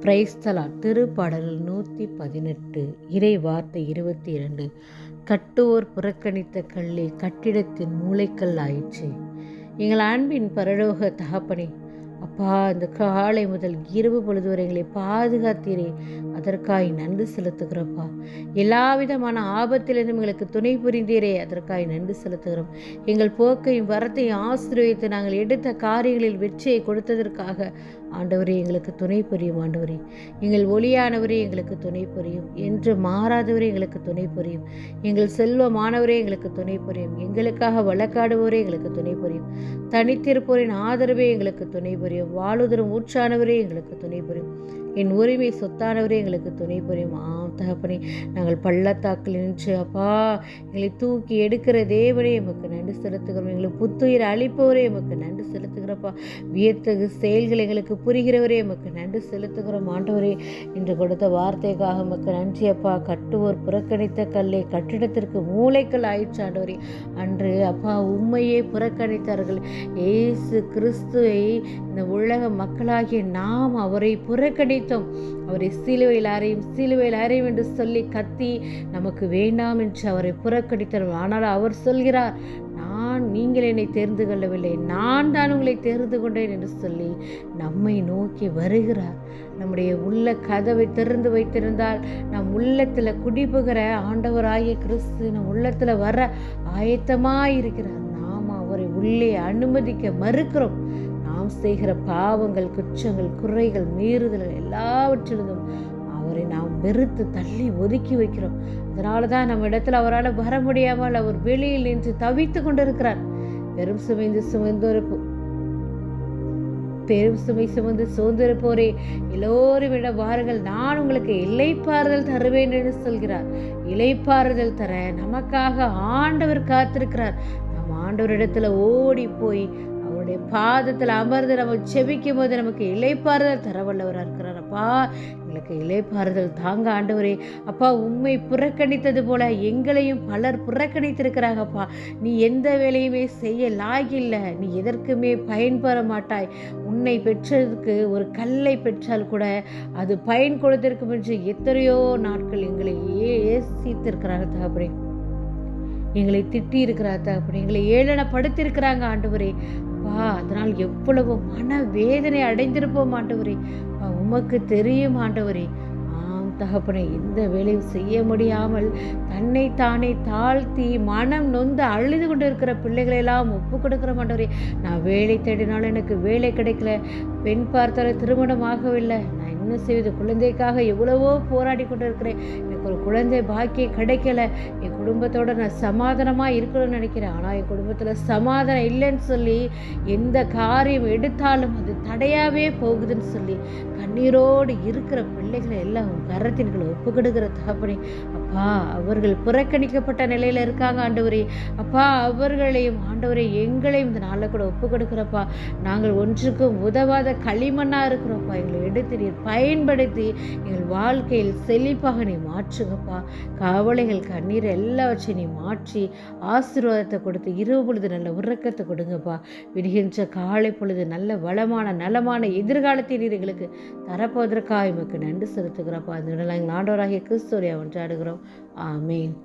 பிரைஸ்தலா திருப்பாடல் நூற்றி பதினெட்டு இறை வார்த்தை இருபத்தி இரண்டு கட்டுவோர் புறக்கணித்த கல்லே கட்டிடத்தின் மூளைக்கல் ஆயிற்று. எங்கள் அன்பின் பரலோக தகப்பனே அப்பா இந்த காலை முதல் இரவு பொழுது வரை எங்களை பாதுகாத்தீரே. அதற்காய் நன்றி செலுத்துகிறோப்பா எல்லா விதமான ஆபத்திலிருந்து எங்களுக்கு துணை புரிந்தீரே அதற்காய் நன்றி செலுத்துகிறோம். எங்கள் போக்கையும் வரத்தையும் ஆசீர்வதித்து நாங்கள் எடுத்த காரியங்களில் வெற்றியை கொடுத்ததற்காக ஆண்டவரே எங்களுக்கு துணை புரியும் ஆண்டவரே. எங்கள் ஒளியானவரே எங்களுக்கு துணை புரியும். என்று மாறாதவரே எங்களுக்கு துணை புரியும். எங்கள் செல்வமானவரே எங்களுக்கு துணை புரியும். எங்களுக்காக வழக்காடுவோரே எங்களுக்கு துணை புரியும். தனித்திருப்போரின் ஆதரவே எங்களுக்கு துணை புரியும். வாழுதரும் ஊற்றானவரே எங்களுக்கு துணை புரியும். என் உரிமை சொத்தானவரே எங்களுக்கு துணை புரியும் ஆம் தகப்பனே. நாங்கள் பள்ளத்தாக்கில் நின்று அப்பா எங்களை தூக்கி எடுக்கிற தேவனே எமக்கு நன்றி செலுத்துகிறோம். எங்களுக்கு புத்துயிர் அளிப்பவரே எமக்கு நன்றி செலுத்துகிறப்பா. வியத்தகு செயல்கள் எங்களுக்கு புரிகிறவரே எமக்கு நன்றி செலுத்துகிறோம். ஆண்டவரே என்று கொடுத்த வார்த்தைக்காக எமக்கு நன்றி அப்பா. கட்டுவோர் புறக்கணித்த கல்லை கட்டிடத்திற்கு மூளைக்கல் ஆயிடுச்சு ஆண்டவரே. அன்று அப்பா உண்மையே புறக்கணித்தார்கள். ஏசு கிறிஸ்துவை இந்த உலக மக்களாகிய நாம் அவரை புறக்கணி புறக்கணித்தோம் அவரை சிலுவையில் அறையும் சிலுவையில் அறையும் என்று சொல்லி கத்தி நமக்கு வேண்டாம் என்று அவரை புறக்கணித்தார் ஆனால் அவர் சொல்கிறார் நான் நீங்கள் என்னை தெரிந்து கொள்ளவில்லை. நான் தான் உங்களை தெரிந்து கொண்டேன் என்று சொல்லி நம்மை நோக்கி வருகிறார். நம்முடைய உள்ள கதவை திறந்து வைத்திருந்தால் நம் உள்ளத்தில் குடிபுகிற ஆண்டவராகிய கிறிஸ்து நம் உள்ளத்தில் வர ஆயத்தமாக இருக்கிறார் நாம் அவரை உள்ளே அனுமதிக்க மறுக்கிறோம். நாம் செய்கிற பாவங்கள் குற்றங்கள் குறைகள் மீறுதல்கள் எல்லாவற்றிலிருந்தும் அவரை நாம் வெறுத்து தள்ளி ஒதுக்கி வைக்கிறோம். அதனால தான் நம்ம இடத்துல அவரால் வர முடியாமல் அவர் வெளியில் நின்று தவித்து கொண்டிருக்கிறார். பெரும் சுமைந்து சுமந்தொரு பெரும் சுமை சுமந்து சுதந்திரப்போரே எல்லோரும் விட வாருங்கள். நான் உங்களுக்கு இலைப்பாறுதல் தருவேன் என்று சொல்கிறார். இலைப்பாறுதல் தர நமக்காக ஆண்டவர் காத்திருக்கிறார். நம் ஆண்டவரிடத்துல ஓடி போய் உம்முடைய பாதத்தில் அமர்ந்து நம்ம செபிக்கும் போது நமக்கு இலைப்பாறுதல் தரவல்லவராக இருக்கிறார். அப்பா எங்களுக்கு இலைப்பாறுதல் தாங்க ஆண்டவரே. அப்பா உண்மை புறக்கணித்தது போல எங்களையும் பலர் புறக்கணித்திருக்கிறாங்கப்பா நீ எந்த வேலையுமே செய்ய லாகில்லை நீ எதற்குமே பயன்பெற மாட்டாய். உன்னை பெற்றதுக்கு ஒரு கல்லை பெற்றால் கூட அது பயன் கொடுத்திருக்கும் என்று எத்தனையோ நாட்கள் எங்களை ஏசித்திருக்கிறாங்க தகப்படே எங்களை திட்டி இருக்கிறார் தகப்பனே. எங்களை ஏளனப்படுத்தியிருக்கிறாங்க ஆண்டவரே. அப்பா அதனால் எவ்வளவு மன வேதனை அடைந்திருப்போம் ஆண்டவரே. உமக்கு தெரியும் ஆண்டவரே. ஆம் தகப்பனை எந்த வேலையும் செய்ய முடியாமல் தன்னை தானே தாழ்த்தி மனம் நொந்து அழுது கொண்டு இருக்கிற பிள்ளைகளெல்லாம் ஒப்பு கொடுக்குற மாட்டவரே நான் வேலை தேடினாலும் எனக்கு வேலை கிடைக்கல. பெண் பார்த்தால திருமணம் ஆகவில்லை. நான் என்ன செய்வது குழந்தைக்காக எவ்வளவோ போராடி கொண்டு இருக்கிறேன் எனக்கு ஒரு குழந்தை பாக்கியம் கிடைக்கல. என் குடும்பத்தோட நான் சமாதானமாக இருக்கணும்னு நினைக்கிறேன். ஆனால் என் குடும்பத்தில் சமாதானம் இல்லைன்னு சொல்லி எந்த காரியம் எடுத்தாலும் அது தடையாகவே போகுதுன்னு சொல்லி கண்ணீரோடு இருக்கிற பிள்ளைகளை எல்லாம் கரத்தின்களை ஒப்பு தகப்பனை தகப்பனே. அப்பா அவர்கள் புறக்கணிக்கப்பட்ட நிலையில் இருக்காங்க ஆண்டவரே. அப்பா அவர்களையும் ஆண்டவரே எங்களையும் இந்த நாளில் கூட ஒப்பு கொடுக்குறப்பா நாங்கள் ஒன்றுக்கும் உதவாத களிமண்ணாக இருக்கிறோம்ப்பா. எங்களை எடுத்து நீர் பயன்படுத்தி எங்கள் வாழ்க்கையில் செழிப்பாக நீ மாற்றுங்கப்பா. கவலைகள் கண்ணீர் எல்லாவற்றையும் நீ மாற்றி ஆசீர்வாதத்தை கொடுத்து இரவு பொழுது நல்ல உறக்கத்தை கொடுங்கப்பா. விடுகின்ற காலை பொழுது நல்ல வளமான நலமான எதிர்காலத்தை நீர் எங்களுக்கு தரப்போவதற்காக எமக்கு நன்றி செலுத்துகிறப்பா அந்த எங்கள் ஆண்டவராகிய கிறிஸ்துவரை ஒன்றாடுகிறோம். ஆமீன்.